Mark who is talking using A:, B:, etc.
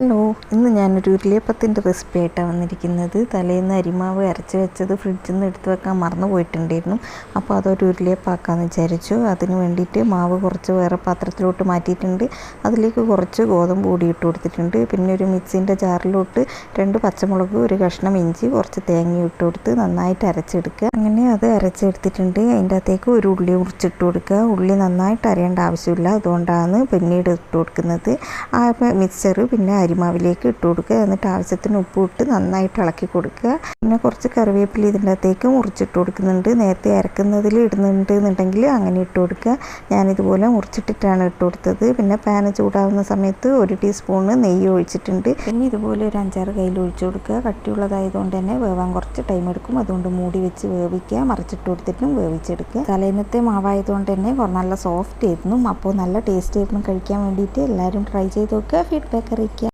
A: Hello ഇന്ന് ഞാനൊരു ഉരുളിയപ്പത്തിന്റെ recipe ആയിട്ടാണ് വന്നിരിക്കുന്നത്. തലേന്ന് അരിമാവ് അരച്ച് വെച്ചത് ഫ്രിഡ്ജിൽ നിന്ന് എടുത്ത് വെക്കാൻ മറന്നു പോയിട്ടുണ്ടായിരുന്നു. അപ്പോൾ അതൊരു ഉരുളിയപ്പാക്കാമെന്ന് വിചാരിച്ചു. അതിന് വേണ്ടിയിട്ട് മാവ് കുറച്ച് വേറെ പാത്രത്തിലോട്ട് മാറ്റിയിട്ടുണ്ട്. അതിലേക്ക് കുറച്ച് ഗോതമ്പ് പൊടി ഇട്ട് കൊടുത്തിട്ടുണ്ട്. പിന്നെ ഒരു മിക്സിന്റെ ജാറിലോട്ട് രണ്ട് പച്ചമുളക് ഒരു കഷ്ണം ഇഞ്ചി കുറച്ച് തേങ്ങ ഇട്ട് കൊടുത്ത് നന്നായിട്ട് അരച്ചെടുക്കുക. അങ്ങനെ അത് അരച്ചെടുത്തിട്ടുണ്ട്. അതിന്റെ അകത്തേക്ക് ഒരു ഉള്ളി മുറിച്ചിട്ട് കൊടുക്കുക. ഉള്ളി നന്നായിട്ട് അരയേണ്ട ആവശ്യമില്ല. അതുകൊണ്ടാണ് പിന്നീട് ഇട്ട് കൊടുക്കുന്നത്. ആ മിക്സർ പിന്നെ അരിമാവിലേക്ക് ഇട്ട് കൊടുക്കുക. എന്നിട്ട് ആവശ്യത്തിന് ഉപ്പ് ഇട്ട് നന്നായിട്ട് ഇളക്കി കൊടുക്കുക. പിന്നെ കുറച്ച് കറിവേപ്പില ഇതിന്റെ അകത്തേക്ക് മുറിച്ചിട്ട് കൊടുക്കുന്നുണ്ട്. നേരത്തെ അരക്കുന്നതിൽ ഇടുന്നുണ്ട് എന്നുണ്ടെങ്കിൽ അങ്ങനെ ഇട്ട് കൊടുക്കുക. ഞാനിതുപോലെ മുറിച്ചിട്ടിട്ടാണ് ഇട്ട് കൊടുത്തത്. പിന്നെ പാന് ചൂടാവുന്ന സമയത്ത് ഒരു ടീസ്പൂണ് നെയ്യ് ഒഴിച്ചിട്ടുണ്ട്. പിന്നെ ഇതുപോലെ ഒരു അഞ്ചാറ് കയ്യിൽ ഒഴിച്ചു കൊടുക്കുക. കട്ടിയുള്ളതായതുകൊണ്ട് തന്നെ വേവാൻ കുറച്ച് ടൈം എടുക്കും. അതുകൊണ്ട് മൂടി വെച്ച് വേവിക്കുക. മറിച്ചിട്ട് കൊടുത്തിട്ടും വേവിച്ചെടുക്കുക. തലേന്നത്തെ മാവായതുകൊണ്ട് തന്നെ നല്ല സോഫ്റ്റ് ആയിരുന്നു. അപ്പോൾ നല്ല ടേസ്റ്റ് ആയിരുന്നു. കഴിക്കാൻ വേണ്ടിയിട്ട് എല്ലാവരും ട്രൈ ചെയ്ത് നോക്കുക. ഫീഡ്ബാക്ക് അറിയിക്കുക.